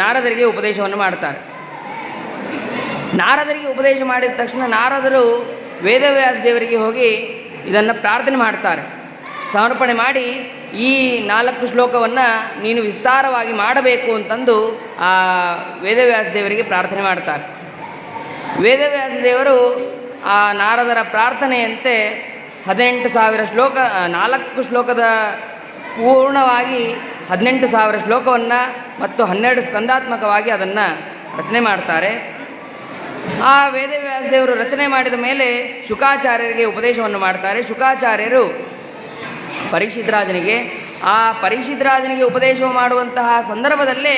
ನಾರದರಿಗೆ ಉಪದೇಶವನ್ನು ಮಾಡ್ತಾರೆ. ನಾರದರಿಗೆ ಉಪದೇಶ ಮಾಡಿದ ತಕ್ಷಣ ನಾರದರು ವೇದವ್ಯಾಸ ದೇವರಿಗೆ ಹೋಗಿ ಇದನ್ನು ಪ್ರಾರ್ಥನೆ ಮಾಡ್ತಾರೆ. ಸಮರ್ಪಣೆ ಮಾಡಿ ಈ ನಾಲ್ಕು ಶ್ಲೋಕವನ್ನು ನೀನು ವಿಸ್ತಾರವಾಗಿ ಮಾಡಬೇಕು ಅಂತಂದು ಆ ವೇದವ್ಯಾಸ ದೇವರಿಗೆ ಪ್ರಾರ್ಥನೆ ಮಾಡ್ತಾರೆ. ವೇದವ್ಯಾಸ ದೇವರು ಆ ನಾರದರ ಪ್ರಾರ್ಥನೆಯಂತೆ ಹದಿನೆಂಟು ಸಾವಿರ ಶ್ಲೋಕ, ನಾಲ್ಕು ಶ್ಲೋಕದ ಪೂರ್ಣವಾಗಿ ಹದಿನೆಂಟು ಸಾವಿರ ಶ್ಲೋಕವನ್ನು ಮತ್ತು ಹನ್ನೆರಡು ಸ್ಕಂದಾತ್ಮಕವಾಗಿ ಅದನ್ನು ರಚನೆ ಮಾಡ್ತಾರೆ. ಆ ವೇದವ್ಯಾಸದೇವರು ರಚನೆ ಮಾಡಿದ ಮೇಲೆ ಶುಕಾಚಾರ್ಯರಿಗೆ ಉಪದೇಶವನ್ನು ಮಾಡ್ತಾರೆ. ಶುಕಾಚಾರ್ಯರು ಪರೀಕ್ಷಿತ್ ರಾಜನಿಗೆ ಆ ಪರೀಕ್ಷಿತ್ ರಾಜನಿಗೆ ಉಪದೇಶ ಮಾಡುವಂತಹ ಸಂದರ್ಭದಲ್ಲೇ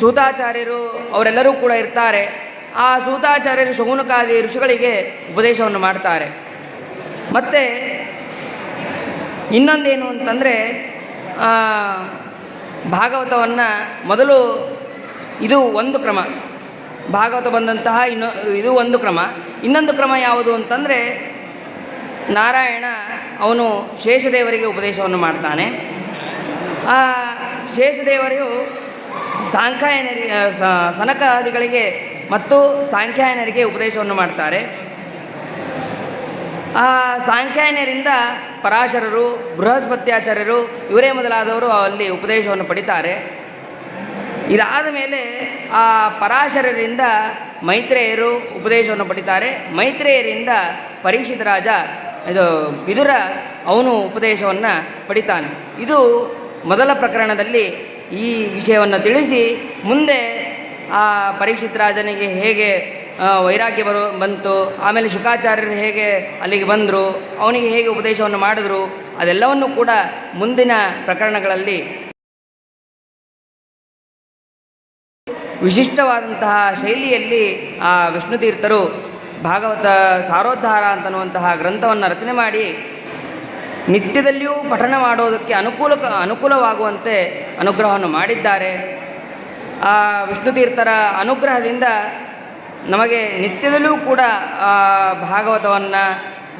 ಸೂತಾಚಾರ್ಯರು ಅವರೆಲ್ಲರೂ ಕೂಡ ಇರ್ತಾರೆ. ಆ ಸೂತಾಚಾರ್ಯರು ಶಗುನಕಾದಿ ಋಷಿಗಳಿಗೆ ಉಪದೇಶವನ್ನು ಮಾಡ್ತಾರೆ. ಮತ್ತು ಇನ್ನೊಂದೇನು ಅಂತಂದರೆ ಭಾಗವತವನ್ನು ಮೊದಲು ಇದು ಒಂದು ಕ್ರಮ. ಭಾಗವತ ಬಂದಂತಹ ಇನ್ನೊ, ಇದು ಒಂದು ಕ್ರಮ. ಇನ್ನೊಂದು ಕ್ರಮ ಯಾವುದು ಅಂತಂದರೆ, ನಾರಾಯಣ ಅವನು ಶೇಷದೇವರಿಗೆ ಉಪದೇಶವನ್ನು ಮಾಡ್ತಾನೆ. ಆ ಶೇಷದೇವರು ಸಾಂಖ್ಯಾಯನರಿ ಸನಕಾದಿಗಳಿಗೆ ಮತ್ತು ಸಾಂಖ್ಯಾಯನರಿಗೆ ಉಪದೇಶವನ್ನು ಮಾಡ್ತಾರೆ. ಆ ಸಾಂಖ್ಯಾಯನರಿಂದ ಪರಾಶರರು, ಬೃಹಸ್ಪತ್ಯಾಚಾರ್ಯರು, ಇವರೇ ಮೊದಲಾದವರು ಅಲ್ಲಿ ಉಪದೇಶವನ್ನು ಪಡಿತಾರೆ. ಇದಾದ ಮೇಲೆ ಆ ಪರಾಶರರಿಂದ ಮೈತ್ರೇಯರು ಉಪದೇಶವನ್ನು ಪಡಿತಾರೆ. ಮೈತ್ರೇಯರಿಂದ ಪರೀಕ್ಷಿತ ರಾಜ, ಇದು ಬಿದುರ ಅವನು ಉಪದೇಶವನ್ನು ಪಡಿತಾನೆ. ಇದು ಮೊದಲ ಪ್ರಕರಣದಲ್ಲಿ ಈ ವಿಷಯವನ್ನು ತಿಳಿಸಿ ಮುಂದೆ ಆ ಪರೀಕ್ಷಿತ ರಾಜನಿಗೆ ಹೇಗೆ ವೈರಾಗ್ಯ ಬರು, ಬಂತು. ಆಮೇಲೆ ಶುಕಾಚಾರ್ಯರು ಹೇಗೆ ಅಲ್ಲಿಗೆ ಬಂದರು, ಅವನಿಗೆ ಹೇಗೆ ಉಪದೇಶವನ್ನು ಮಾಡಿದ್ರು, ಅದೆಲ್ಲವನ್ನು ಕೂಡ ಮುಂದಿನ ಪ್ರಕರಣಗಳಲ್ಲಿ ವಿಶಿಷ್ಟವಾದಂತಹ ಶೈಲಿಯಲ್ಲಿ ಆ ವಿಷ್ಣು ತೀರ್ಥರು ಭಾಗವತ ಸಾರೋದ್ಧಾರ ಅಂತನ್ನುವಂತಹ ಗ್ರಂಥವನ್ನು ರಚನೆ ಮಾಡಿ ನಿತ್ಯದಲ್ಲಿಯೂ ಪಠಣ ಮಾಡೋದಕ್ಕೆ ಅನುಕೂಲ, ಅನುಕೂಲವಾಗುವಂತೆ ಅನುಗ್ರಹವನ್ನು ಮಾಡಿದ್ದಾರೆ. ಆ ವಿಷ್ಣು ತೀರ್ಥರ ಅನುಗ್ರಹದಿಂದ ನಮಗೆ ನಿತ್ಯದಲ್ಲೂ ಕೂಡ ಭಾಗವತವನ್ನು,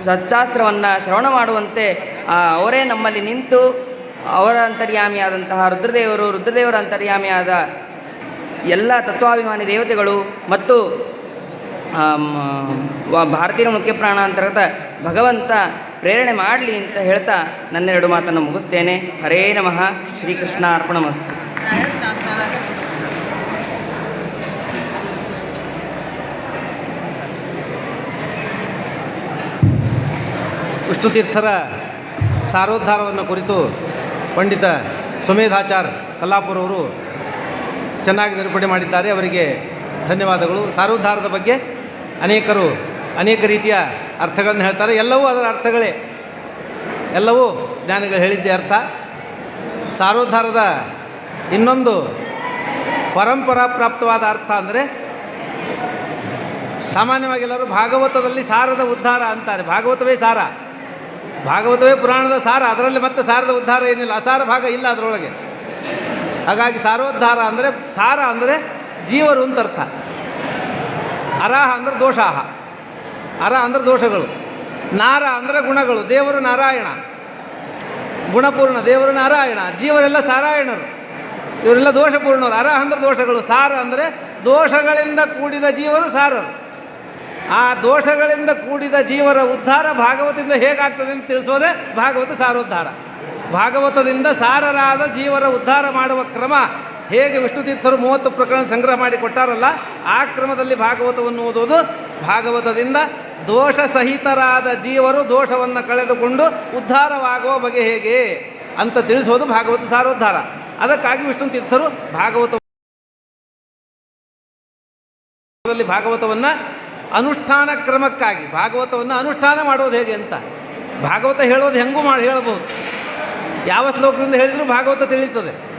ಸಚ್ಚಾಸ್ತ್ರವನ್ನು ಶ್ರವಣ ಮಾಡುವಂತೆ ಅವರೇ ನಮ್ಮಲ್ಲಿ ನಿಂತು, ಅವರ ಅಂತರ್ಯಾಮಿಯಾದಂತಹ ರುದ್ರದೇವರು, ರುದ್ರದೇವರ ಅಂತರ್ಯಾಮಿಯಾದ ಎಲ್ಲ ತತ್ವಾಭಿಮಾನಿ ದೇವತೆಗಳು ಮತ್ತು ಭಾರತೀಯ ಮುಖ್ಯ ಪ್ರಾಣ ಅಂತರ್ಗತ ಭಗವಂತ ಪ್ರೇರಣೆ ಮಾಡಲಿ ಅಂತ ಹೇಳ್ತಾ ನನ್ನೆರಡು ಮಾತನ್ನು ಮುಗಿಸ್ತೇನೆ. ಹರೇ ನಮಃ. ಶ್ರೀಕೃಷ್ಣ ಅರ್ಪಣಮಸ್ತು ವಿಷ್ಣುತೀರ್ಥರ ಸಾರೋದ್ಧಾರವನ್ನು ಕುರಿತು ಪಂಡಿತ ಸುಮೇಧಾಚಾರ್ ಕಲ್ಲಾಪುರವರು ಚೆನ್ನಾಗಿ ನಿರೂಪಣೆ ಮಾಡಿದ್ದಾರೆ. ಅವರಿಗೆ ಧನ್ಯವಾದಗಳು. ಸಾರೋದ್ಧಾರದ ಬಗ್ಗೆ ಅನೇಕರು ಅನೇಕ ರೀತಿಯ ಅರ್ಥಗಳನ್ನು ಹೇಳ್ತಾರೆ. ಎಲ್ಲವೂ ಅದರ ಅರ್ಥಗಳೇ. ಎಲ್ಲವೂ ಜ್ಞಾನಿಗಳು ಹೇಳಿದ್ದೇ ಅರ್ಥ. ಸಾರೋದ್ಧಾರದ ಇನ್ನೊಂದು ಪರಂಪರಾ ಪ್ರಾಪ್ತವಾದ ಅರ್ಥ ಅಂದರೆ ಸಾಮಾನ್ಯವಾಗಿ ಎಲ್ಲರೂ ಭಾಗವತದಲ್ಲಿ ಸಾರದ ಉದ್ಧಾರ ಅಂತಾರೆ. ಭಾಗವತವೇ ಸಾರ. ಭಾಗವತವೇ ಪುರಾಣದ ಸಾರ, ಅದರಲ್ಲಿ ಮತ್ತೆ ಸಾರದ ಉದ್ಧಾರ ಏನಿಲ್ಲ. ಅಸಾರ ಭಾಗ ಇಲ್ಲ ಅದರೊಳಗೆ. ಹಾಗಾಗಿ ಸಾರೋದ್ಧಾರ ಅಂದರೆ, ಸಾರ ಅಂದರೆ ಜೀವರು ಅಂತ ಅರ್ಥ. ಅರಾಹ ಅಂದರೆ ದೋಷಾಹ. ಅರ ಅಂದರೆ ದೋಷಗಳು. ನಾರ ಅಂದರೆ ಗುಣಗಳು. ದೇವರು ನಾರಾಯಣ. ಗುಣಪೂರ್ಣ, ದೇವರು ನಾರಾಯಣ. ಜೀವರೆಲ್ಲ ಸಾರಾಯಣರು. ಇವರೆಲ್ಲ ದೋಷಪೂರ್ಣರು. ಅರ ಅಂದ್ರೆ ದೋಷಗಳು. ಸಾರ ಅಂದರೆ ದೋಷಗಳಿಂದ ಕೂಡಿದ ಜೀವರು ಸಾರರು. ಆ ದೋಷಗಳಿಂದ ಕೂಡಿದ ಜೀವರ ಉದ್ಧಾರ ಭಾಗವತದಿಂದ ಹೇಗಾಗ್ತದೆ ಅಂತ ತಿಳಿಸೋದೇ ಭಾಗವತ ಸಾರೋದ್ಧಾರ. ಭಾಗವತದಿಂದ ಸಾರರಾದ ಜೀವರ ಉದ್ಧಾರ ಮಾಡುವ ಕ್ರಮ ಹೇಗೆ ವಿಷ್ಣು ತೀರ್ಥರು ಮೂವತ್ತು ಪ್ರಕರಣ ಸಂಗ್ರಹ ಮಾಡಿ ಕೊಟ್ಟಾರಲ್ಲ, ಆ ಕ್ರಮದಲ್ಲಿ ಭಾಗವತವನ್ನು ಓದುವುದು ಭಾಗವತದಿಂದ ದೋಷ ಸಹಿತರಾದ ಜೀವರು ದೋಷವನ್ನು ಕಳೆದುಕೊಂಡು ಉದ್ಧಾರವಾಗುವ ಬಗೆ ಹೇಗೆ ಅಂತ ತಿಳಿಸೋದು ಭಾಗವತ ಸಾರೋದ್ಧಾರ. ಅದಕ್ಕಾಗಿ ವಿಷ್ಣು ತೀರ್ಥರು ಭಾಗವತ ದಲ್ಲಿ ಭಾಗವತವನ್ನು ಅನುಷ್ಠಾನ ಕ್ರಮಕ್ಕಾಗಿ ಭಾಗವತವನ್ನು ಅನುಷ್ಠಾನ ಮಾಡೋದು ಹೇಗೆ ಅಂತ? ಭಾಗವತ ಹೇಳೋದು ಹೆಂಗೂ ಮಾಡಿ, ಹೇಳ್ಬೋದು. ಯಾವ ಶ್ಲೋಕದಿಂದ ಹೇಳಿದರೂ ಭಾಗವತ ತಿಳಿಯುತ್ತದೆ.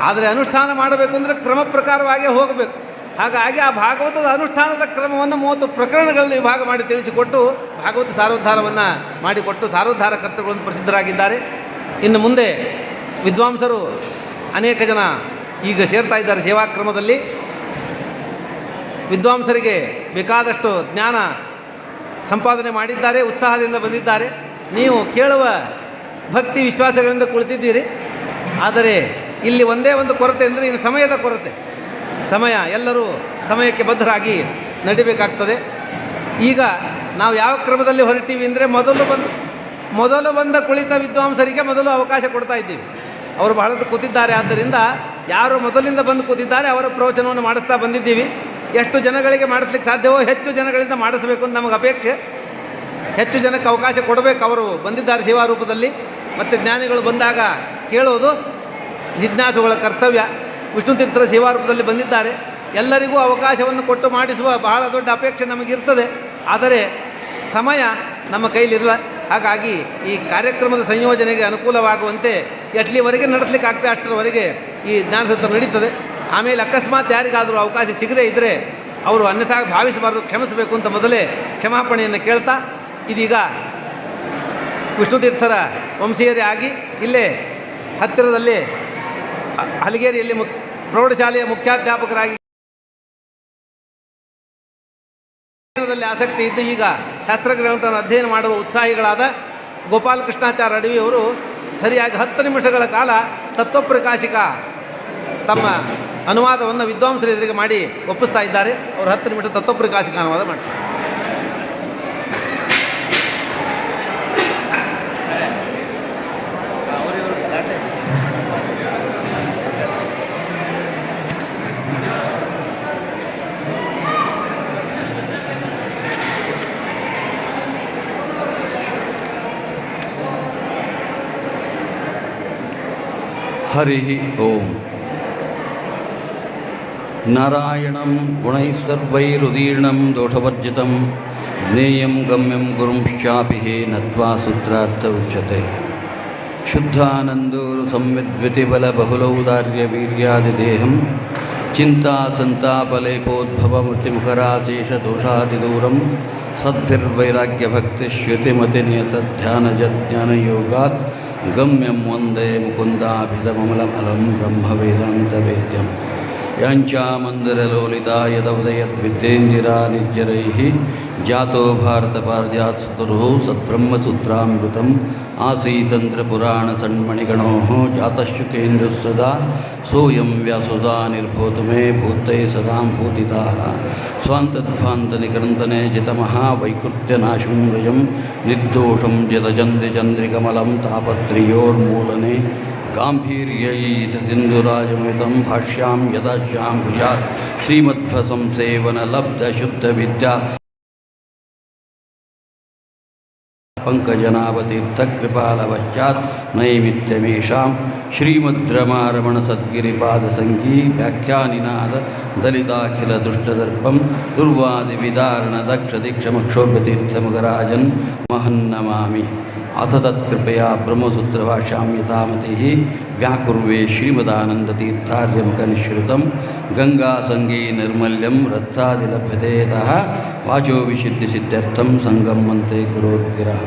ಆದರೆ ಅನುಷ್ಠಾನ ಮಾಡಬೇಕು ಅಂದರೆ ಕ್ರಮ ಪ್ರಕಾರವಾಗಿ ಹೋಗಬೇಕು. ಹಾಗಾಗಿ ಆ ಭಾಗವತದ ಅನುಷ್ಠಾನದ ಕ್ರಮವನ್ನು ಮೂವತ್ತು ಪ್ರಕರಣಗಳಲ್ಲಿ ವಿಭಾಗ ಮಾಡಿ ತಿಳಿಸಿಕೊಟ್ಟು ಭಾಗವತ ಸಾರೋದ್ಧಾರವನ್ನು ಮಾಡಿಕೊಟ್ಟು ಸಾರೋದ್ಧಾರ ಕರ್ತೃಗಳನ್ನು ಪ್ರಸಿದ್ಧರಾಗಿದ್ದಾರೆ. ಇನ್ನು ಮುಂದೆ ವಿದ್ವಾಂಸರು ಅನೇಕ ಜನ ಈಗ ಸೇರ್ತಾ ಇದ್ದಾರೆ ಸೇವಾಕ್ರಮದಲ್ಲಿ. ವಿದ್ವಾಂಸರಿಗೆ ಬೇಕಾದಷ್ಟು ಜ್ಞಾನ ಸಂಪಾದನೆ ಮಾಡಿದ್ದಾರೆ, ಉತ್ಸಾಹದಿಂದ ಬಂದಿದ್ದಾರೆ. ನೀವು ಕೇಳುವ ಭಕ್ತಿ ವಿಶ್ವಾಸಗಳಿಂದ ಕುಳಿತಿದ್ದೀರಿ. ಆದರೆ ಇಲ್ಲಿ ಒಂದೇ ಒಂದು ಕೊರತೆ ಅಂದರೆ ಇನ್ನು ಸಮಯದ ಕೊರತೆ. ಸಮಯ, ಎಲ್ಲರೂ ಸಮಯಕ್ಕೆ ಬದ್ಧರಾಗಿ ನಡಿಬೇಕಾಗ್ತದೆ. ಈಗ ನಾವು ಯಾವ ಕ್ರಮದಲ್ಲಿ ಹೊರಟೀವಿ ಅಂದರೆ ಮೊದಲು ಬಂದು, ಮೊದಲು ಬಂದ ಕುಳಿತ ವಿದ್ವಾಂಸರಿಗೆ ಮೊದಲು ಅವಕಾಶ ಕೊಡ್ತಾ ಇದ್ದೀವಿ. ಅವರು ಬಹಳಷ್ಟು ಕೂತಿದ್ದಾರೆ. ಆದ್ದರಿಂದ ಯಾರು ಮೊದಲಿಂದ ಬಂದು ಕೂತಿದ್ದಾರೆ, ಅವರ ಪ್ರವಚನವನ್ನು ಮಾಡಿಸ್ತಾ ಬಂದಿದ್ದೀವಿ. ಎಷ್ಟು ಜನಗಳಿಗೆ ಮಾಡಿಸ್ಲಿಕ್ಕೆ ಸಾಧ್ಯವೋ ಹೆಚ್ಚು ಜನಗಳಿಂದ ಮಾಡಿಸಬೇಕು ಅಂತ ನಮಗೆ ಅಪೇಕ್ಷೆ. ಹೆಚ್ಚು ಜನಕ್ಕೆ ಅವಕಾಶ ಕೊಡಬೇಕು ಅವರು. ಬಂದಿದ್ದಾರೆ ಸೇವಾ ರೂಪದಲ್ಲಿ. ಮತ್ತು ಜ್ಞಾನಿಗಳು ಬಂದಾಗ ಕೇಳೋದು ಜಿಜ್ಞಾಸುಗಳ ಕರ್ತವ್ಯ. ವಿಷ್ಣು ತೀರ್ಥರ ಸೇವಾರೂಪದಲ್ಲಿ ಬಂದಿದ್ದಾರೆ. ಎಲ್ಲರಿಗೂ ಅವಕಾಶವನ್ನು ಕೊಟ್ಟು ಮಾಡಿಸುವ ಬಹಳ ದೊಡ್ಡ ಅಪೇಕ್ಷೆ ನಮಗಿರ್ತದೆ ಆದರೆ ಸಮಯ ನಮ್ಮ ಕೈಲಿಲ್ಲ. ಹಾಗಾಗಿ ಈ ಕಾರ್ಯಕ್ರಮದ ಸಂಯೋಜನೆಗೆ ಅನುಕೂಲವಾಗುವಂತೆ ಎಟ್ಲಿವರೆಗೆ ನಡೆಸಲಿಕ್ಕೆ ಆಗ್ತದೆ. ಅಷ್ಟರವರೆಗೆ ಈ ಜ್ಞಾನಸತ್ರ ನಡೀತದೆ. ಆಮೇಲೆ ಅಕಸ್ಮಾತ್ ಯಾರಿಗಾದರೂ ಅವಕಾಶ ಸಿಗದೇ ಇದ್ದರೆ ಅವರು ಅನ್ಯಥಾ ಭಾವಿಸಬಾರ್ದು, ಕ್ಷಮಿಸಬೇಕು ಅಂತ ಮೊದಲೇ ಕ್ಷಮಾಪಣೆಯನ್ನು ಕೇಳ್ತಾ, ಇದೀಗ ವಿಷ್ಣುತೀರ್ಥರ ವಂಶೀಯರೇ ಆಗಿ ಇಲ್ಲೇ ಹತ್ತಿರದಲ್ಲಿ ಹಲಗೇರಿಯಲ್ಲಿ ಮುಕ್, ಪ್ರೌಢಶಾಲೆಯ ಮುಖ್ಯಾಧ್ಯಾಪಕರಾಗಿ ಆಸಕ್ತಿ ಇದ್ದು ಈಗ ಶಾಸ್ತ್ರಗ್ರಂಥವನ್ನು ಅಧ್ಯಯನ ಮಾಡುವ ಉತ್ಸಾಹಿಗಳಾದ ಗೋಪಾಲಕೃಷ್ಣಾಚಾರ ಅಡವಿಯವರು ಸರಿಯಾಗಿ ಹತ್ತು ನಿಮಿಷಗಳ ಕಾಲ ತತ್ವಪ್ರಕಾಶಿಕ ತಮ್ಮ ಅನುವಾದವನ್ನು ವಿದ್ವಾಂಸರ ಎದುರಿಗೆ ಮಾಡಿ ಒಪ್ಪಿಸ್ತಾ ಇದ್ದಾರೆ. ಅವರು ಹತ್ತು ನಿಮಿಷ ತತ್ವಪ್ರಕಾಶಿಕ ಅನುವಾದ ಮಾಡ್ತಾರೆ. ಹರಿ ಓಂ. नारायणं गुणैः सर्वैरुदीर्णं दोषवर्जितं, ज्ञेयं गम्यं गुरुंश्चापिः नत्वा सूत्रार्थ उच्यते। शुद्धानन्दोरुसंविद्वितिबलबहुलौदार्यवीर्यादिदेहं चिन्ता सन्तापलेपोद्भवमृत्युमुखराशेषदोषादिदूरं गम्यम गम्यं वंदे ब्रह्म ब्रह्मवेदान्तवेद्यम्। याञ्चामन्दरलोलिता यदवदयद्वित्तेन्दिरा निज्जरैः जातो भारतपारद्यात्सुतुः सद्ब्रह्मसूत्रामृतम् आसीतन्त्रपुराणसन्मणिगणोः जातशुकेन्दुः सदा सोऽयं व्यासुदा निर्भोतुमे भूते सदां भूतिताः। स्वान्तध्वान्तनिक्रन्तने जितमः वैकृत्यनाशं वयं, निर्दोषं जतचन्द्रिचन्द्रिकमलं तापत्रियोर्मूलने गाम्भीर्यैतसिन्धुराजमितं भाष्यां यदाश्यां भुजात् श्रीमध्वसंसेवनलब्धशुद्धविद्या पङ्कजनावतीर्थकृपालवश्चात् नैमित्यमेषां श्रीमद्रमारमणसद्गिरिपादसङ्गी व्याख्यानिनाद दलिताखिलदुष्टदर्पं दुर्वादिविदारणदक्षदीक्षमक्षोभ्यतीर्थमुखराजन् महन्नमामि अथ तत्कृपया ब्रह्मसूत्रभाष्यां यथामतिः व्याकुर्वे श्रीमदानन्दतीर्थार्यमुखनिःश्रुतं गङ्गासङ्गी निर्मल्यं रत्सादिलभ्यते यतः वाचो विशुद्धिसिद्ध्यर्थं सङ्गं मन्ते गुरोर्गिरः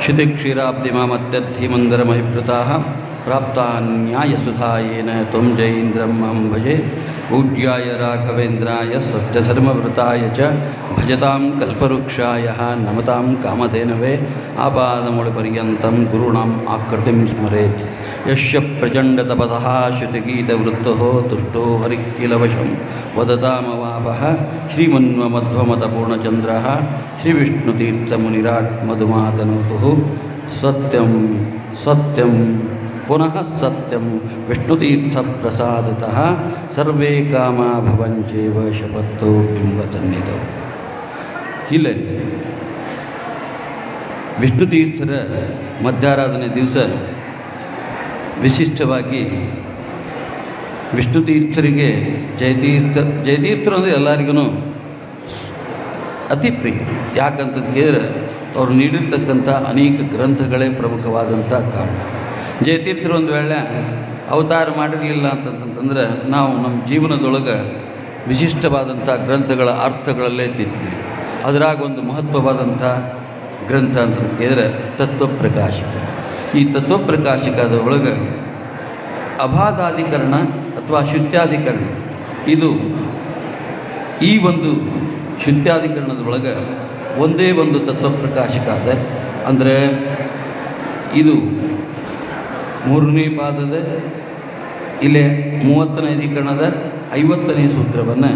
क्षितिक्षीराब्धिमामत्यद्धीमन्दरमहिभृताः प्राप्ता न्यायसुधायेन त्वं जयीन्द्रम् अहं भजे पूज्याय राघवेन्द्राय सत्यधर्मवृताय च भजतां कल्पवृक्षाय नमतां कामधेनवे आपादमुळपर्यन्तं गुरूणाम् आकृतिं स्मरेत् यस्य प्रचण्डतपतः श्रुतिगीतवृत्तः तुष्टो हरिकिलवशं वदतामवापः श्रीमन्वमध्वमतपूर्णचन्द्रः श्रीविष्णुतीर्थमुनिराट् मधुमातनोतुः सत्यं सत्यं पुनः सत्यं विष्णुतीर्थप्रसादतः सर्वे कामा भवञ्चेव शपथो बिम्बसन्निधौ ಇಲ್ಲೇ ವಿಷ್ಣು ತೀರ್ಥರ ಮಧ್ಯಾರಾಧನೆ ದಿವಸ ವಿಶಿಷ್ಟವಾಗಿ ವಿಷ್ಣು ತೀರ್ಥರಿಗೆ ಜಯತೀರ್ಥ, ಜಯತೀರ್ಥರು ಅಂದರೆ ಎಲ್ಲರಿಗೂ ಅತಿ ಪ್ರಿಯರು. ಯಾಕಂತ ಕೇಳಿದ್ರೆ ಅವರು ನೀಡಿರ್ತಕ್ಕಂಥ ಅನೇಕ ಗ್ರಂಥಗಳೇ ಪ್ರಮುಖವಾದಂಥ ಕಾರಣ. ಜಯತೀರ್ಥರು ಒಂದು ವೇಳೆ ಅವತಾರ ಮಾಡಿರಲಿಲ್ಲ ಅಂತಂತಂದ್ರೆ ನಾವು ನಮ್ಮ ಜೀವನದೊಳಗೆ ವಿಶಿಷ್ಟವಾದಂಥ ಗ್ರಂಥಗಳ ಅರ್ಥಗಳಲ್ಲೇ ತಿಂತಿದ್ವಿ ಅದರಾಗ ಒಂದು ಮಹತ್ವವಾದಂಥ ಗ್ರಂಥ ಅಂತ ಕೇಳಿದ್ರೆ ತತ್ವಪ್ರಕಾಶಿಕ. ಈ ತತ್ವಪ್ರಕಾಶಕದ ಒಳಗೆ ಅಭಾದಾಧಿಕರಣ ಅಥವಾ ಶುತ್ಯಾಧಿಕರಣ. ಇದು ಈ ಒಂದು ಶುತ್ಯಾಧಿಕರಣದ ಒಳಗೆ ಒಂದೇ ಒಂದು ತತ್ವಪ್ರಕಾಶಕ ಅದ. ಅಂದರೆ ಇದು ಮೂರನೇ ಪಾದದ ಇಲ್ಲೇ ಮೂವತ್ತನೇ ಅಧಿಕರಣದ ಐವತ್ತನೇ ಸೂತ್ರವನ್ನು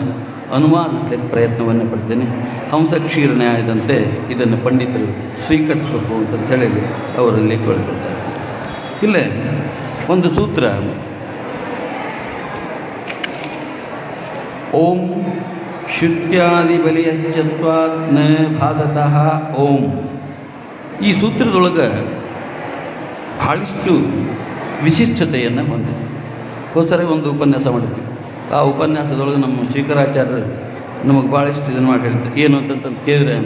ಅನುವಾದಿಸ್ಲಿಕ್ಕೆ ಪ್ರಯತ್ನವನ್ನು ಪಡ್ತೇನೆ. ಹಂಸ ಕ್ಷೀರ ನ್ಯಾಯದಂತೆ ಇದನ್ನು ಪಂಡಿತರು ಸ್ವೀಕರಿಸಬೇಕು ಅಂತ ಹೇಳಿ ಅವರಲ್ಲಿ ಕೇಳ್ಕೊಳ್ತಾ ಇದ್ದಾರೆ ಇಲ್ಲೇ ಒಂದು ಸೂತ್ರ. ಓಂ ಶುತ್ಯಾದಿ ಬಲಿಯಶ್ಚತ್ವಾತ್ನ ಭಾಗತಃ ಓಂ. ಈ ಸೂತ್ರದೊಳಗೆ ಭಾಳಷ್ಟು ವಿಶಿಷ್ಟತೆಯನ್ನು ಹೊಂದಿದೆ. ಹೋದ ಒಂದು ಉಪನ್ಯಾಸ ಮಾಡಿದ್ವಿ. ಆ ಉಪನ್ಯಾಸದೊಳಗೆ ನಮ್ಮ ಶ್ರೀಕರಾಚಾರ್ಯರು ನಮಗೆ ಭಾಳಷ್ಟು ಇದನ್ನು ಮಾಡಿ ಹೇಳ್ತಾರೆ ಏನು ಅಂತಂತಂದು ಕೇಳಿದ್ರೆ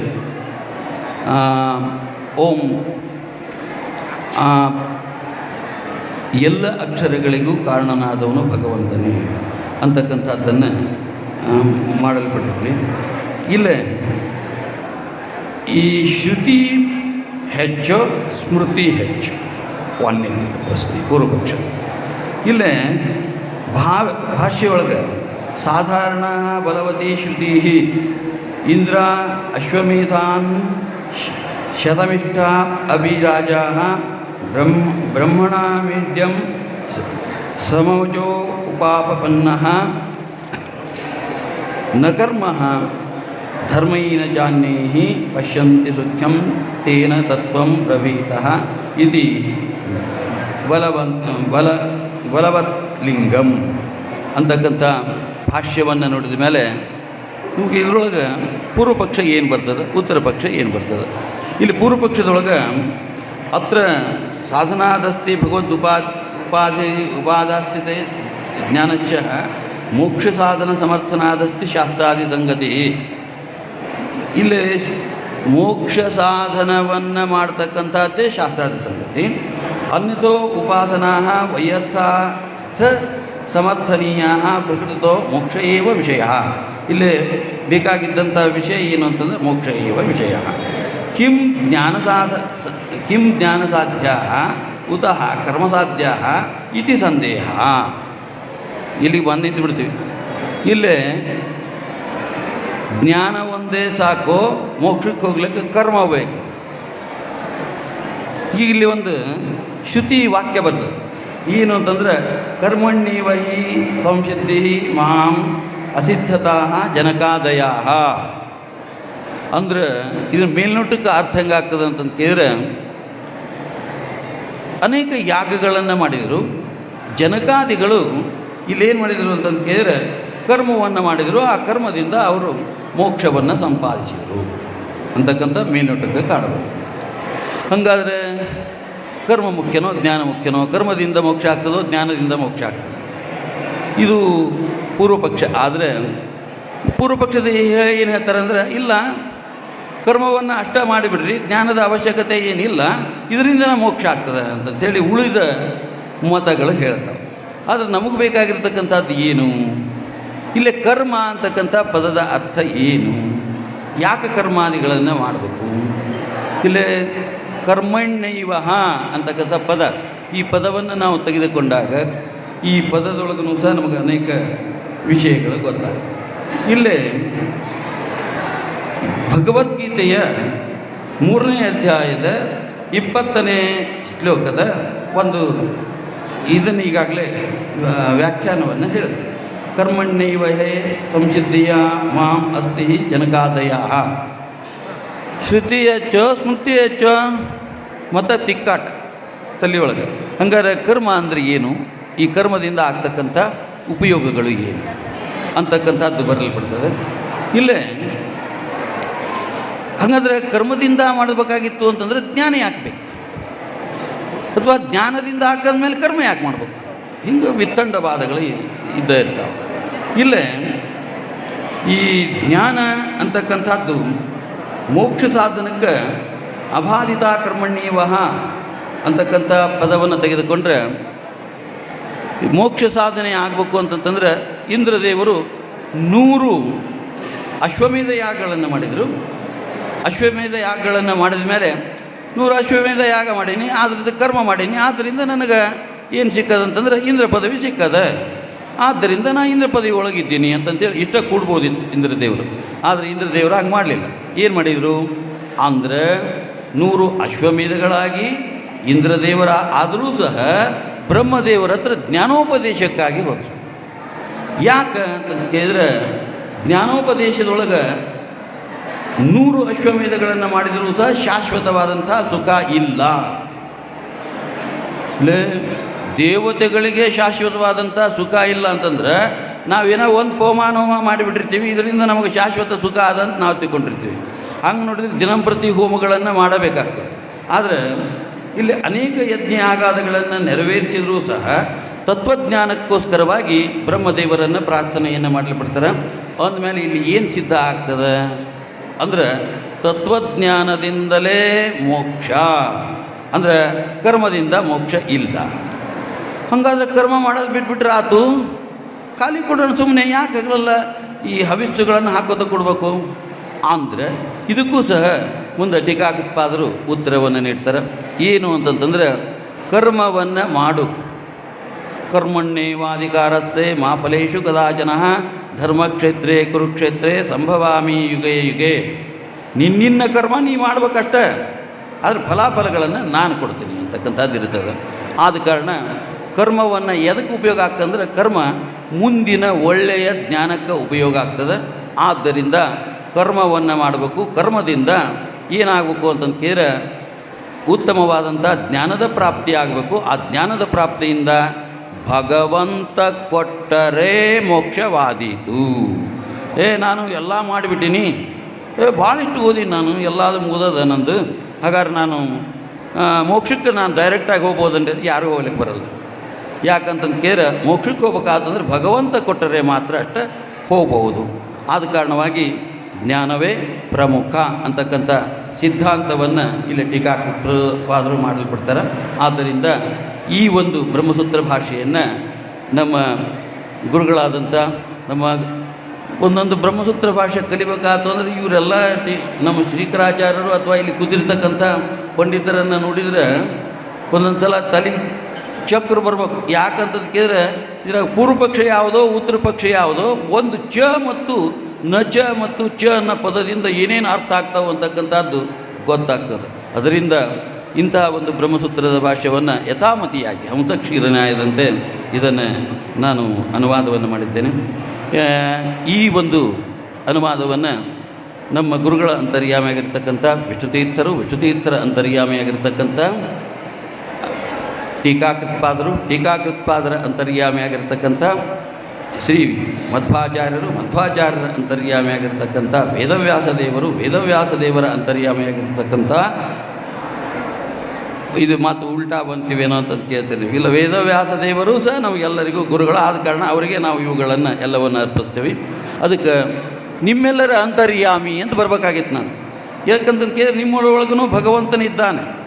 ಓಂ ಎಲ್ಲ ಅಕ್ಷರಗಳಿಗೂ ಕಾರಣನಾದವನು ಭಗವಂತನೇ ಅಂತಕ್ಕಂಥದ್ದನ್ನು ಮಾಡಲ್ಪಟ್ಟಿದ್ವಿ. ಇಲ್ಲೇ, ಈ ಶ್ರುತಿ ಹೆಚ್ಚು ಸ್ಮೃತಿ ಹೆಚ್ಚು. ಒಂದನೇದ ಪ್ರಶ್ನೆ, ಪೂರ್ವಪಕ್ಷ. ಇಲ್ಲೇ ಭಾವ ಭಾಷ್ಯೊಳಗೆ ಸಾಧಾರಣ ಬಲವತಿ ಶ್ರುತಿ ಇಂದ್ರ ಅಶ್ವಮೇಧಾನ್ ಶ- ಶತಮಿಷ್ಠ ಅಭಿರಾಜ ಬ್ರಹ್ಮ ಬ್ರಹ್ಮಣ ಮೇಡ್ಯಂ ಸ- ಸಮೋಜೋ ಉಪಾಪನ್ನ ನ ಕರ್ಮ ಧರ್ಮೈನ ಜಾನ್ಯೈ ಪಶ್ಯಂತಿ ಸುಖ್ಯಂ ತೇನ ತತ್ವಂ ಪ್ರಭೀತಃ ಇತಿ ಬಲವನ್ ಬಲ ಬಲವತ್ ಲಿಂಗಂ ಅಂತಕ್ಕಂಥ ಭಾಷ್ಯವನ್ನು ನೋಡಿದ ಮೇಲೆ ನಮಗೆ ಇದರೊಳಗೆ ಪೂರ್ವ ಪಕ್ಷ ಏನು ಬರ್ತದೆ, ಉತ್ತರ ಪಕ್ಷ ಏನು ಬರ್ತದೆ. ಇಲ್ಲಿ ಪೂರ್ವ ಪಕ್ಷದೊಳಗೆ ಅತ್ರ ಸಾಧನಾದಸ್ತಿ ಭಗವದ್ ಉಪಾ, ಉಪಾಧಿ, ಉಪಾದಾಸ್ಥಿತೆ ಜ್ಞಾನಶ್ಚ ಮೋಕ್ಷ ಸಾಧನ ಸಮರ್ಥನಾದಸ್ತಿ ಶಾಸ್ತ್ರಾದಿ ಸಂಗತಿ. ಇಲ್ಲಿ ಮೋಕ್ಷ ಸಾಧನವನ್ನು ಮಾಡ್ತಕ್ಕಂಥದ್ದೇ ಶಾಸ್ತ್ರಾದಿ ಸಂಗತಿ. ಅನ್ಯತೋ ಉಪಾಸನಾ ವೈಯರ್ಥಾರ್ಥ ಸಮರ್ಥನೀಯ ಪ್ರಕೃತೋ ಮೋಕ್ಷ ಏವ ವಿಷಯ. ಇಲ್ಲಿ ಬೇಕಾಗಿದ್ದಂಥ ವಿಷಯ ಏನು ಅಂತಂದರೆ ಮೋಕ್ಷ ಏವ ವಿಷಯ. ಕಿಂ ಜ್ಞಾನಸಾಧ ಕಿಂ ಜ್ಞಾನಸಾಧ್ಯ ಉತ ಕರ್ಮಸಾಧ್ಯ ಇತಿ ಸಂದೇಹ. ಇಲ್ಲಿಗೆ ಬಂದಿದ್ದು ಬಿಡ್ತೀವಿ. ಇಲ್ಲಿ ಜ್ಞಾನ ಒಂದೇ ಸಾಕು, ಮೋಕ್ಷಕ್ಕೆ ಹೋಗ್ಲಿಕ್ಕೆ ಕರ್ಮ ಬೇಕು. ಈಗ ಇಲ್ಲಿ ಒಂದು ಶ್ರುತಿ ವಾಕ್ಯ ಬರ್ತದೆ. ಏನು ಅಂತಂದ್ರೆ ಕರ್ಮಣ್ಯವ ಹಿ ಸಂಸಿದ್ಧಿ ಮಾಂ ಅಸಿದ್ಧತಾ ಜನಕಾದಯ ಅಂದ್ರೆ ಇದ್ರ ಮೇಲ್ನೋಟಕ್ಕೆ ಅರ್ಥ ಹೆಂಗಾಗ್ತದೆ ಅಂತಂದು ಕೇಳಿದ್ರೆ ಅನೇಕ ಯಾಗಗಳನ್ನು ಮಾಡಿದರು. ಜನಕಾದಿಗಳು ಇಲ್ಲೇನು ಮಾಡಿದರು ಅಂತಂದು ಕೇಳಿದ್ರೆ ಕರ್ಮವನ್ನು ಮಾಡಿದರು. ಆ ಕರ್ಮದಿಂದ ಅವರು ಮೋಕ್ಷವನ್ನು ಸಂಪಾದಿಸಿದರು. ಅಂತಕ್ಕಂಥ ಮೇಲ್ನೋಟಕ್ಕೆ ಕಾಣಬಹುದು. ಹಾಗಾದರೆ ಕರ್ಮ ಮುಖ್ಯನೋ ಜ್ಞಾನ ಮುಖ್ಯನೋ, ಕರ್ಮದಿಂದ ಮೋಕ್ಷ ಆಗ್ತದೋ ಜ್ಞಾನದಿಂದ ಮೋಕ್ಷ ಆಗ್ತದೆ. ಇದು ಪೂರ್ವಪಕ್ಷ. ಆದರೆ ಪೂರ್ವಪಕ್ಷದ ಏನು ಹೇಳ್ತಾರೆ ಅಂದರೆ ಇಲ್ಲ, ಕರ್ಮವನ್ನು ಅಷ್ಟ ಮಾಡಿಬಿಡ್ರಿ, ಜ್ಞಾನದ ಅವಶ್ಯಕತೆ ಏನಿಲ್ಲ, ಇದರಿಂದ ಮೋಕ್ಷ ಆಗ್ತದೆ ಅಂತಂಥೇಳಿ ಉಳಿದ ಮತಗಳು ಹೇಳ್ತವೆ. ಆದರೆ ನಮಗೆ ಬೇಕಾಗಿರ್ತಕ್ಕಂಥದ್ದು ಏನು? ಇಲ್ಲೇ ಕರ್ಮ ಅಂತಕ್ಕಂಥ ಪದದ ಅರ್ಥ ಏನು? ಯಾಕೆ ಕರ್ಮಾದಿಗಳನ್ನು ಮಾಡಬೇಕು? ಇಲ್ಲೇ ಕರ್ಮಣ್ಯೈವ ಅಂತಕ್ಕಂಥ ಪದ. ಈ ಪದವನ್ನು ನಾವು ತೆಗೆದುಕೊಂಡಾಗ ಈ ಪದದೊಳಗೂ ಸಹ ನಮಗೆ ಅನೇಕ ವಿಷಯಗಳು ಗೊತ್ತಾಗ್ತವೆ. ಇಲ್ಲೇ ಭಗವದ್ಗೀತೆಯ ಮೂರನೇ ಅಧ್ಯಾಯದ ಇಪ್ಪತ್ತನೇ ಶ್ಲೋಕದ ಒಂದು ಇದನ್ನು ಈಗಾಗಲೇ ವ್ಯಾಖ್ಯಾನವನ್ನು ಹೇಳಿದೆ ಕರ್ಮಣ್ಯೈವ ಹೇ ಸಂಸಿದ್ಧಿಯ ಮಾಂ ಅಸ್ತಿ ಜನಕಾದಯ ಶ್ರುತಿ ಹೆಚ್ಚು, ಸ್ಮೃತಿ ಹೆಚ್ಚು, ಮತ್ತು ತಿಕ್ಕಾಟ ತಲೆಯೊಳಗೆ ಹಂಗಾರೆ ಕರ್ಮ ಅಂದರೆ ಏನು? ಈ ಕರ್ಮದಿಂದ ಆಗ್ತಕ್ಕಂಥ ಉಪಯೋಗಗಳು ಏನು? ಅಂತಕ್ಕಂಥದ್ದು ಬರಲ್ಪಡ್ತದೆ ಇಲ್ಲೇ, ಹಾಗಾದರೆ ಕರ್ಮದಿಂದ ಮಾಡಬೇಕಾಗಿತ್ತು ಅಂತಂದರೆ ಜ್ಞಾನ ಯಾಕೆ ಬೇಕು? ಅಥವಾ ಜ್ಞಾನದಿಂದ ಹಾಕಿದ್ಮೇಲೆ ಕರ್ಮ ಯಾಕೆ ಮಾಡಬೇಕು? ಹಿಂಗೆ ವಿತ್ತಂಡವಾದಗಳು ಇದ್ದೇ ಇರ್ತಾವೆ. ಇಲ್ಲೇ, ಈ ಜ್ಞಾನ ಅಂತಕ್ಕಂಥದ್ದು ಮೋಕ್ಷ ಸಾಧನಕ್ಕೆ ಅಬಾಧಿತ ಕರ್ಮಣ್ಯವಹ ಅಂತಕ್ಕಂಥ ಪದವನ್ನು ತೆಗೆದುಕೊಂಡ್ರೆ ಮೋಕ್ಷ ಸಾಧನೆ ಆಗಬೇಕು ಅಂತಂತಂದರೆ ಇಂದ್ರದೇವರು ನೂರು ಅಶ್ವಮೇಧ ಯಾಗಗಳನ್ನು ಮಾಡಿದರು. ಅಶ್ವಮೇಧ ಯಾಗಗಳನ್ನು ಮಾಡಿದ ಮೇಲೆ ನೂರು ಅಶ್ವಮೇಧ ಯಾಗ ಮಾಡೀನಿ, ಆದ್ರಿಂದ ಕರ್ಮ ಮಾಡೀನಿ ಆದ್ದರಿಂದ ನನಗೆ ಏನು ಸಿಕ್ಕದಂತಂದ್ರೆ ಇಂದ್ರ ಪದವಿ ಸಿಕ್ಕದ. ಆದ್ದರಿಂದ ನಾ ಇಂದ್ರ ಪದವಿ ಒಳಗಿದ್ದೀನಿ ಅಂತಂತೇಳಿ ಇಷ್ಟ ಕೂಡ್ಬೋದು ಇಂದ್ರ ಇಂದ್ರದೇವರು. ಆದರೆ ಇಂದ್ರದೇವರು ಹಂಗೆ ಮಾಡಲಿಲ್ಲ. ಏನು ಮಾಡಿದರು? ಅಂದರೆ ನೂರು ಅಶ್ವಮೇಧಗಳಾಗಿ ಇಂದ್ರದೇವರ ಆದರೂ ಸಹ ಬ್ರಹ್ಮದೇವರ ಹತ್ರ ಜ್ಞಾನೋಪದೇಶಕ್ಕಾಗಿ ಹೋದರು. ಯಾಕೆ ಅಂತ ಕೇಳಿದ್ರೆ ಜ್ಞಾನೋಪದೇಶದೊಳಗೆ ನೂರು ಅಶ್ವಮೇಧಗಳನ್ನು ಮಾಡಿದರೂ ಸಹ ಶಾಶ್ವತವಾದಂಥ ಸುಖ ಇಲ್ಲ. ದೇವತೆಗಳಿಗೆ ಶಾಶ್ವತವಾದಂಥ ಸುಖ ಇಲ್ಲ ಅಂತಂದ್ರೆ ನಾವೇನೋ ಒಂದು ಪೋಮಾನೋಮ ಮಾಡಿಬಿಟ್ಟಿರ್ತೀವಿ, ಇದರಿಂದ ನಮಗೆ ಶಾಶ್ವತ ಸುಖ ಆದಂತ ನಾವು ತಿಳ್ಕೊಂಡಿರ್ತೀವಿ. ಹಂಗೆ ನೋಡಿದ್ರೆ ದಿನಂಪ್ರತಿ ಹೋಮಗಳನ್ನು ಮಾಡಬೇಕಾಗ್ತದೆ. ಆದರೆ ಇಲ್ಲಿ ಅನೇಕ ಯಜ್ಞ ಆಘಾತಗಳನ್ನು ನೆರವೇರಿಸಿದರೂ ಸಹ ತತ್ವಜ್ಞಾನಕ್ಕೋಸ್ಕರವಾಗಿ ಬ್ರಹ್ಮದೇವರನ್ನು ಪ್ರಾರ್ಥನೆಯನ್ನು ಮಾಡಲ್ಪಡ್ತಾರೆ. ಅಂದಮೇಲೆ ಇಲ್ಲಿ ಏನು ಸಿದ್ಧ ಆಗ್ತದೆ? ಅಂದ್ರೆ ತತ್ವಜ್ಞಾನದಿಂದಲೇ ಮೋಕ್ಷ. ಅಂದರೆ ಕರ್ಮದಿಂದ ಮೋಕ್ಷ ಇಲ್ಲ. ಹಾಗಾದ್ರೆ ಕರ್ಮ ಮಾಡೋದು ಬಿಟ್ಬಿಟ್ರೆ ಆತು? ಖಾಲಿ ಕೊಡೋಣ ಸುಮ್ಮನೆ ಯಾಕೆ ಆಗಲಲ್ಲ ಈ ಹವಿಸ್ಸುಗಳನ್ನು ಹಾಕೋತ ಕೊಡಬೇಕು. ಅಂದರೆ ಇದಕ್ಕೂ ಸಹ ಮುಂದೆ ಟೀಕಾಕೃತ್ಪಾದರು ಉತ್ತರವನ್ನು ನೀಡ್ತಾರೆ. ಏನು ಅಂತಂತಂದ್ರೆ, ಕರ್ಮವನ್ನು ಮಾಡು. ಕರ್ಮಣ್ಣೇವಾಧಿಕಾರಸ್ಥೆ ಮಾ ಫಲೇಶು ಕದಾಚನ ಧರ್ಮಕ್ಷೇತ್ರೇ ಕುರುಕ್ಷೇತ್ರೇ ಸಂಭವಾಮಿ ಯುಗೇ ಯುಗೆ. ನಿನ್ನಿನ್ನ ಕರ್ಮ ನೀ ಮಾಡ್ಬೇಕಷ್ಟೇ. ಆದರೆ ಫಲಾಫಲಗಳನ್ನು ನಾನು ಕೊಡ್ತೀನಿ ಅಂತಕ್ಕಂಥದ್ದು ಇರ್ತದೆ ಆದ ಕಾರಣ ಕರ್ಮವನ್ನು ಎದಕ್ಕೆ ಉಪಯೋಗ ಆಗ್ತಂದ್ರೆ ಕರ್ಮ ಮುಂದಿನ ಒಳ್ಳೆಯ ಜ್ಞಾನಕ್ಕೆ ಉಪಯೋಗ ಆಗ್ತದೆ. ಆದ್ದರಿಂದ ಕರ್ಮವನ್ನು ಮಾಡಬೇಕು. ಕರ್ಮದಿಂದ ಏನಾಗಬೇಕು ಅಂತಂದು ಕೇರ ಉತ್ತಮವಾದಂಥ ಜ್ಞಾನದ ಪ್ರಾಪ್ತಿ ಆಗಬೇಕು. ಆ ಜ್ಞಾನದ ಪ್ರಾಪ್ತಿಯಿಂದ ಭಗವಂತ ಕೊಟ್ಟರೆ ಮೋಕ್ಷವಾದೀತು. ಏ, ನಾನು ಎಲ್ಲ ಮಾಡಿಬಿಟ್ಟಿನಿ. ಏ, ಭಾಳಷ್ಟು ಓದೀನಿ ನಾನು. ಎಲ್ಲಾದ್ರೂ ಮುಗಿದದ ನಂದು. ಹಾಗಾದ್ರೆ ನಾನು ಮೋಕ್ಷಕ್ಕೆ ನಾನು ಡೈರೆಕ್ಟಾಗಿ ಹೋಗ್ಬೋದಂದ್ರೆ ಯಾರೂ ಹೋಗ್ಲಿಕ್ಕೆ ಬರಲ್ಲ. ಯಾಕಂತಂದು ಕೇರ, ಮೋಕ್ಷಕ್ಕೆ ಹೋಗ್ಬೇಕಾದಂದ್ರೆ ಭಗವಂತ ಕೊಟ್ಟರೆ ಮಾತ್ರ ಅಷ್ಟೇ ಹೋಗಬಹುದು. ಆದ ಕಾರಣವಾಗಿ ಜ್ಞಾನವೇ ಪ್ರಮುಖ ಅಂತಕ್ಕಂಥ ಸಿದ್ಧಾಂತವನ್ನು ಇಲ್ಲಿ ಟೀಕಾಕೃತವಾದರೂ ಮಾಡಲ್ಪಡ್ತಾರೆ. ಆದ್ದರಿಂದ ಈ ಒಂದು ಬ್ರಹ್ಮಸೂತ್ರ ಭಾಷೆಯನ್ನು ನಮ್ಮ ಗುರುಗಳಾದಂಥ ನಮ್ಮ ಒಂದೊಂದು ಬ್ರಹ್ಮಸೂತ್ರ ಭಾಷೆ ಕಲಿಬೇಕಾತು ಅಂದರೆ ಇವರೆಲ್ಲ ಟಿ ನಮ್ಮ ಶ್ರೀಕರಾಚಾರ್ಯರು ಅಥವಾ ಇಲ್ಲಿ ಕುದಿರ್ತಕ್ಕಂಥ ಪಂಡಿತರನ್ನು ನೋಡಿದರೆ ಒಂದೊಂದು ಸಲ ತಲೆ ಚಕ್ರ ಬರಬೇಕು. ಯಾಕಂತಂದು ಕೇಳಿದ್ರೆ, ಇದ್ರಾಗ ಪೂರ್ವ ಪಕ್ಷ ಯಾವುದೋ, ಉತ್ತರ ಪಕ್ಷ ಯಾವುದೋ, ಒಂದು ಚ ಮತ್ತು ನ ಚ ಮತ್ತು ಚ ಅನ್ನೋ ಪದದಿಂದ ಏನೇನು ಅರ್ಥ ಆಗ್ತಾವೆ ಅಂತಕ್ಕಂಥದ್ದು ಗೊತ್ತಾಗ್ತದೆ. ಅದರಿಂದ ಇಂತಹ ಒಂದು ಬ್ರಹ್ಮಸೂತ್ರದ ಭಾಷ್ಯವನ್ನು ಯಥಾಮತಿಯಾಗಿ ಹಂಸಕ್ಷೀರ ನ್ಯಾಯದಂತೆ ಇದನ್ನು ನಾನು ಅನುವಾದವನ್ನು ಮಾಡಿದ್ದೇನೆ. ಈ ಒಂದು ಅನುವಾದವನ್ನು ನಮ್ಮ ಗುರುಗಳ ಅಂತರ್ಯಾಮಿಯಾಗಿರ್ತಕ್ಕಂಥ ವಿಷ್ಣುತೀರ್ಥರು, ವಿಷ್ಣುತೀರ್ಥರ ಅಂತರ್ಯಾಮಿಯಾಗಿರ್ತಕ್ಕಂಥ ಟೀಕಾಕೃತ್ಪಾದರು, ಟೀಕಾಕೃತ್ಪಾದರ ಅಂತರ್ಯಾಮಿಯಾಗಿರ್ತಕ್ಕಂಥ ಶ್ರೀ ಮಧ್ವಾಚಾರ್ಯರು, ಮಧ್ವಾಚಾರ್ಯರ ಅಂತರ್ಯಾಮಿಯಾಗಿರ್ತಕ್ಕಂಥ ವೇದವ್ಯಾಸ ದೇವರು ವೇದವ್ಯಾಸ ದೇವರ ಅಂತರ್ಯಾಮಿಯಾಗಿರ್ತಕ್ಕಂಥ ಇದು ಮಾತು ಉಲ್ಟಾ ಬಂತೀವೇನೋ ಅಂತ ಕೇಳ್ತೀರಿ ಇಲ್ಲ ವೇದವ್ಯಾಸ ದೇವರು ಸಹ ನಮಗೆಲ್ಲರಿಗೂ ಗುರುಗಳು ಆದ ಕಾರಣ ಅವರಿಗೆ ನಾವು ಇವುಗಳನ್ನು ಎಲ್ಲವನ್ನು ಅರ್ಪಿಸ್ತೀವಿ. ಅದಕ್ಕೆ ನಿಮ್ಮೆಲ್ಲರ ಅಂತರ್ಯಾಮಿ ಅಂತ ಬರಬೇಕಾಗಿತ್ತು ನಾನು. ಯಾಕಂತಂದು ಕೇಳಿದ್ರೆ ನಿಮ್ಮೊಳಗೂ ಭಗವಂತನಿದ್ದಾನೆ.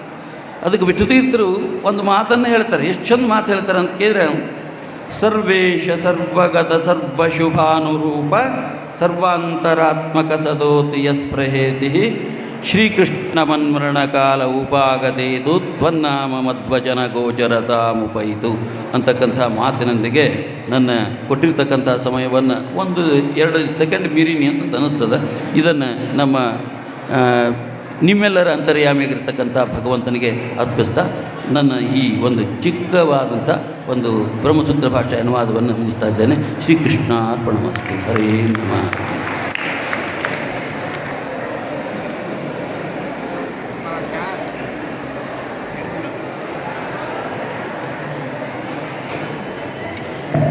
ಅದಕ್ಕೆ ವಿಷ್ಣುತೀರ್ಥರು ಒಂದು ಮಾತನ್ನು ಹೇಳ್ತಾರೆ. ಎಷ್ಟು ಚಂದ ಮಾತು ಹೇಳ್ತಾರೆ ಅಂತ ಕೇಳಿದ್ರೆ, ಸರ್ವೇಶ ಸರ್ವಗತ ಸರ್ವಶುಭಾನುರೂಪ ಸರ್ವಾಂತರಾತ್ಮಕ ಸದೋತಿ ಯಸ್ಪ್ರಹೇತಿ ಶ್ರೀಕೃಷ್ಣ ಮನ್ಮರಣ ಕಾಲ ಉಪಾಗದೇದು ತ್ವನ್ನಾಮ ಮಧ್ವಜನ ಗೋಚರತಾಮುಪಯಿತು ಅಂತಕ್ಕಂಥ ಮಾತಿನೊಂದಿಗೆ ನನ್ನ ಕೊಟ್ಟಿರ್ತಕ್ಕಂಥ ಸಮಯವನ್ನು ಒಂದು ಎರಡು ಸೆಕೆಂಡ್ ಮೀರಿನಿ ಅಂತ ಅನ್ನಿಸ್ತದೆ ಇದನ್ನು ನಮ್ಮ ನಿಮ್ಮೆಲ್ಲರ ಅಂತರ್ಯಾಮಿಯಾಗಿರ್ತಕ್ಕಂಥ ಭಗವಂತನಿಗೆ ಅರ್ಪಿಸ್ತಾ ನನ್ನ ಈ ಒಂದು ಚಿಕ್ಕವಾದಂಥ ಒಂದು ಬ್ರಹ್ಮಸೂತ್ರ ಭಾಷೆ ಅನುವಾದವನ್ನು ಮುಗಿಸ್ತಾ ಇದ್ದೇನೆ. ಶ್ರೀಕೃಷ್ಣ ಅರ್ಪಣಮಸ್ತು ಹರೇ ನಮಃ.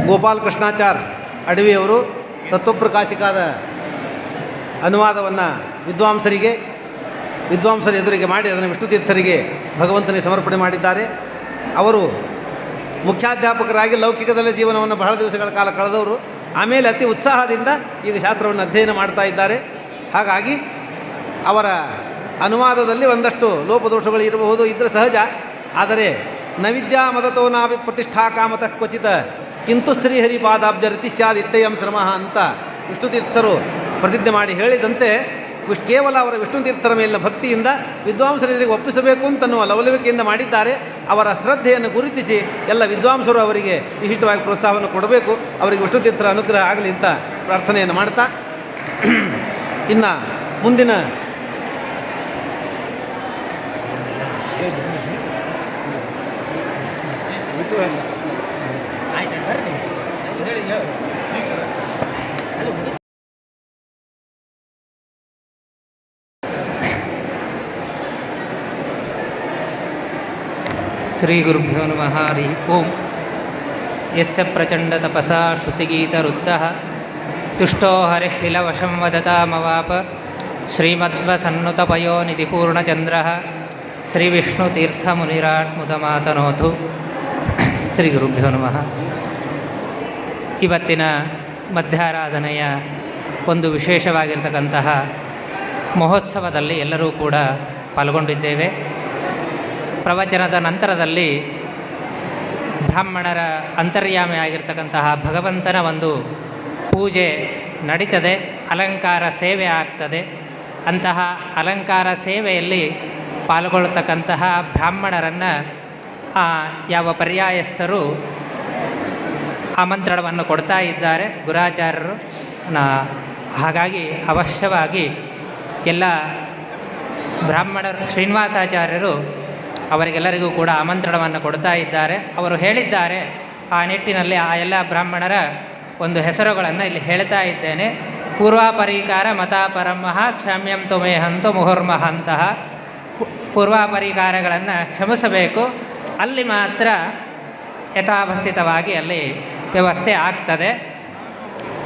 ಗೋಪಾಲ್ ಕೃಷ್ಣಾಚಾರ್ ಅಡವಿಯವರು ತತ್ವಪ್ರಕಾಶಿಕಾದ ಅನುವಾದವನ್ನು ವಿದ್ವಾಂಸರಿಗೆ ವಿದ್ವಾಂಸರ ಎದುರಿಗೆ ಮಾಡಿ ಅದನ್ನು ವಿಷ್ಣುತೀರ್ಥರಿಗೆ ಭಗವಂತನಿಗೆ ಸಮರ್ಪಣೆ ಮಾಡಿದ್ದಾರೆ. ಅವರು ಮುಖ್ಯಾಧ್ಯಾಪಕರಾಗಿ ಲೌಕಿಕದಲ್ಲೇ ಜೀವನವನ್ನು ಬಹಳ ದಿವಸಗಳ ಕಾಲ ಕಳೆದವರು. ಆಮೇಲೆ ಅತಿ ಉತ್ಸಾಹದಿಂದ ಈಗ ಶಾಸ್ತ್ರವನ್ನು ಅಧ್ಯಯನ ಮಾಡ್ತಾ ಇದ್ದಾರೆ. ಹಾಗಾಗಿ ಅವರ ಅನುವಾದದಲ್ಲಿ ಒಂದಷ್ಟು ಲೋಪದೋಷಗಳು ಇರಬಹುದು, ಇದ್ರೆ ಸಹಜ. ಆದರೆ ನವಿದ್ಯಾ ಮದತೋ ಪ್ರತಿಷ್ಠಾ ಕಾಮತಃ ಕ್ವಚಿತ. ಕಿಂತು ಶ್ರೀಹರಿಪಾದಾಬ್ಜರತಿ ಸ್ಯಾದಿತ್ತಯಂ ಶ್ರಮ ಅಂತ ವಿಷ್ಣುತೀರ್ಥರು ಪ್ರತಿಜ್ಞೆ ಮಾಡಿ ಹೇಳಿದಂತೆ ವಿಶ್ ಕೇವಲ ಅವರ ವಿಷ್ಣು ತೀರ್ಥರ ಮೇಲಿನ ಭಕ್ತಿಯಿಂದ ವಿದ್ವಾಂಸರೆದುರಿಗೆ ಒಪ್ಪಿಸಬೇಕು ಅಂತನ್ನುವ ಲವಲವಿಕೆಯಿಂದ ಮಾಡಿದ್ದಾರೆ. ಅವರ ಶ್ರದ್ಧೆಯನ್ನು ಗುರುತಿಸಿ ಎಲ್ಲ ವಿದ್ವಾಂಸರು ಅವರಿಗೆ ವಿಶಿಷ್ಟವಾಗಿ ಪ್ರೋತ್ಸಾಹವನ್ನು ಕೊಡಬೇಕು. ಅವರಿಗೆ ವಿಷ್ಣು ತೀರ್ಥರ ಅನುಗ್ರಹ ಆಗಲಿ ಅಂತ ಪ್ರಾರ್ಥನೆಯನ್ನು ಮಾಡ್ತಾ. ಇನ್ನು ಮುಂದಿನ ಇದು ಶ್ರೀಗುರುಭ್ಯೋ ನಮಃ ಹರಿ ಓಂ ಯಸ್ಯ ಶ್ರುತಿಗೀತ ವೃತ್ತಃ ತುಷ್ಟೋ ಹರಿಹಿಲವಶಂ ವದತಾಮವಾಪ ಶ್ರೀಮಧ್ವಸನ್ನುತಪಯೋನಿಧಿಪೂರ್ಣಚಂದ್ರः ಶ್ರೀವಿಷ್ಣುತೀರ್ಥಮುನಿರಾಟ್ಮುದಮಾತನೋತು ಶ್ರೀ ಗುರುಭ್ಯೋ ನಮಃ ಇವತ್ತಿನ ಮಧ್ಯಾರಾಧನೆಯ ಒಂದು ವಿಶೇಷವಾಗಿರ್ತಕ್ಕಂತಹ ಮಹೋತ್ಸವದಲ್ಲಿ ಎಲ್ಲರೂ ಕೂಡ ಪಾಲ್ಗೊಂಡಿದ್ದೇವೆ. ಪ್ರವಚನದ ನಂತರದಲ್ಲಿ ಬ್ರಾಹ್ಮಣರ ಅಂತರ್ಯಾಮಿ ಆಗಿರ್ತಕ್ಕಂತಹ ಭಗವಂತನ ಒಂದು ಪೂಜೆ ನಡೀತದೆ, ಅಲಂಕಾರ ಸೇವೆ ಆಗ್ತದೆ. ಅಂತಹ ಅಲಂಕಾರ ಸೇವೆಯಲ್ಲಿ ಪಾಲ್ಗೊಳ್ತಕ್ಕಂತಹ ಬ್ರಾಹ್ಮಣರನ್ನು ಯಾವ ಪರ್ಯಾಯಸ್ಥರು ಆಮಂತ್ರಣವನ್ನು ಕೊಡ್ತಾ ಇದ್ದಾರೆ. ಗುರಾಚಾರ್ಯರು ಹಾಗಾಗಿ ಅವಶ್ಯವಾಗಿ ಎಲ್ಲ ಬ್ರಾಹ್ಮಣರು, ಶ್ರೀನಿವಾಸಾಚಾರ್ಯರು ಅವರಿಗೆಲ್ಲರಿಗೂ ಕೂಡ ಆಮಂತ್ರಣವನ್ನು ಕೊಡ್ತಾ ಇದ್ದಾರೆ. ಅವರು ಹೇಳಿದ್ದಾರೆ, ಆ ನಿಟ್ಟಿನಲ್ಲಿ ಆ ಎಲ್ಲ ಬ್ರಾಹ್ಮಣರ ಒಂದು ಹೆಸರುಗಳನ್ನು ಇಲ್ಲಿ ಹೇಳ್ತಾ ಇದ್ದೇನೆ. ಪೂರ್ವಾಪರಿಕಾರ ಮತಾಪರಮಃ ಕ್ಷಮ್ಯಂ ತುಮೇ ಹಂತು ಮುಹುರ್ಮಹ ಅಂತಹ ಪು- ಪೂರ್ವಾಪರಿಕಾರಗಳನ್ನು ಕ್ಷಮಿಸಬೇಕು. ಅಲ್ಲಿ ಮಾತ್ರ ಯಥಾವಸ್ಥಿತವಾಗಿ ಅಲ್ಲಿ ವ್ಯವಸ್ಥೆ ಆಗ್ತದೆ.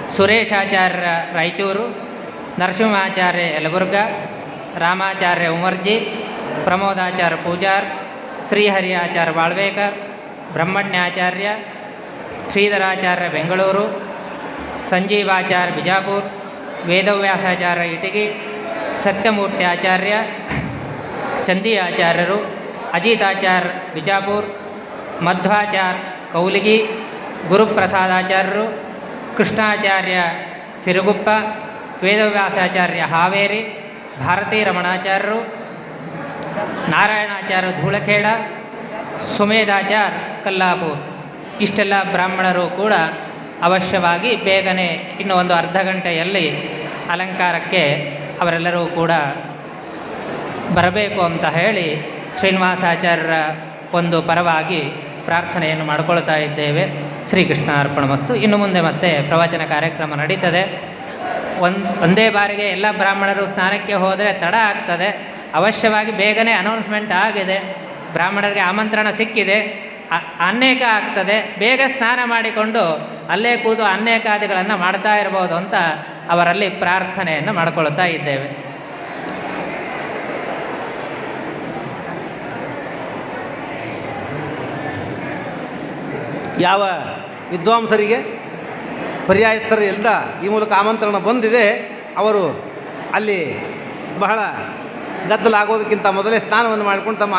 ಸುರೇಶಾಚಾರ್ಯ ರಾಯಚೂರು, ನರಸಿಂಹಾಚಾರ್ಯ ಯಲಬುರ್ಗ, ರಾಮಾಚಾರ್ಯ ಉಮರ್ಜಿ ಪ್ರಮೋದಾಚಾರ್ಯ ಪೂಜಾರ್ ಶ್ರೀಹರಿ ಆಚಾರ್ಯ ಬಾಳ್ವೇಕರ್ ಬ್ರಹ್ಮಣ್ಯಾಚಾರ್ಯ ಶ್ರೀಧರಾಚಾರ್ಯ ಬೆಂಗಳೂರು ಸಂಜೀವಾಚಾರ್ಯ ಬಿಜಾಪುರ್ ವೇದವ್ಯಾಸಾಚಾರ್ಯ ಇಟಗಿ ಸತ್ಯಮೂರ್ತಿ ಆಚಾರ್ಯ ಚಂದಿ ಆಚಾರ್ಯರು ಅಜಿತಾಚಾರ್ಯ ಬಿಜಾಪುರ್ ಮಧ್ವಾಚಾರ್ಯ ಕೌಲಿಗಿ ಗುರುಪ್ರಸಾದಾಚಾರ್ಯರು ಕೃಷ್ಣಾಚಾರ್ಯ ಸಿರುಗುಪ್ಪ ವೇದವ್ಯಾಸಾಚಾರ್ಯ ಹಾವೇರಿ ಭಾರತೀ ರಮಣಾಚಾರ್ಯರು ನಾರಾಯಣಾಚಾರ್ಯ ಧೂಳಖೇಡ, ಸುಮೇಧಾಚಾರ್ ಕಲ್ಲಾಪುರ್. ಇಷ್ಟೆಲ್ಲ ಬ್ರಾಹ್ಮಣರು ಕೂಡ ಅವಶ್ಯವಾಗಿ ಬೇಗನೆ ಇನ್ನು ಒಂದು ಅರ್ಧ ಗಂಟೆಯಲ್ಲಿ ಅಲಂಕಾರಕ್ಕೆ ಅವರೆಲ್ಲರೂ ಕೂಡ ಬರಬೇಕು ಅಂತ ಹೇಳಿ ಶ್ರೀನಿವಾಸಾಚಾರ್ಯರ ಒಂದು ಪರವಾಗಿ ಪ್ರಾರ್ಥನೆಯನ್ನು ಮಾಡಿಕೊಳ್ತಾ ಇದ್ದೇವೆ. ಶ್ರೀಕೃಷ್ಣ ಅರ್ಪಣ ಮತ್ತು ಇನ್ನು ಮುಂದೆ ಮತ್ತೆ ಪ್ರವಚನ ಕಾರ್ಯಕ್ರಮ ನಡೀತದೆ. ಒಂದು, ಒಂದೇ ಬಾರಿಗೆ ಎಲ್ಲ ಬ್ರಾಹ್ಮಣರು ಸ್ನಾನಕ್ಕೆ ಹೋದರೆ ತಡ ಆಗ್ತದೆ. ಅವಶ್ಯವಾಗಿ ಬೇಗನೆ ಅನೌನ್ಸ್ಮೆಂಟ್ ಆಗಿದೆ. ಬ್ರಾಹ್ಮಣರಿಗೆ ಆಮಂತ್ರಣ ಸಿಕ್ಕಿದೆ. ಅನೇಕ ಆಗ್ತದೆ. ಬೇಗ ಸ್ನಾನ ಮಾಡಿಕೊಂಡು ಅಲ್ಲೇ ಕೂತು ಅನೇಕಾದಿಗಳನ್ನು ಮಾಡ್ತಾ ಇರ್ಬೋದು ಅಂತ ಅವರಲ್ಲಿ ಪ್ರಾರ್ಥನೆಯನ್ನು ಮಾಡಿಕೊಳ್ತಾ ಇದ್ದೇವೆ. ಯಾವ ವಿದ್ವಾಂಸರಿಗೆ ಪರ್ಯಾಯಸ್ಥರು ಎಲ್ಲ ಈ ಮೂಲಕ ಆಮಂತ್ರಣ ಬಂದಿದೆ. ಅವರು ಅಲ್ಲಿ ಬಹಳ ಗದ್ದಲಾಗೋದಕ್ಕಿಂತ ಮೊದಲೇ ಸ್ನಾನವನ್ನು ಮಾಡಿಕೊಂಡು ತಮ್ಮ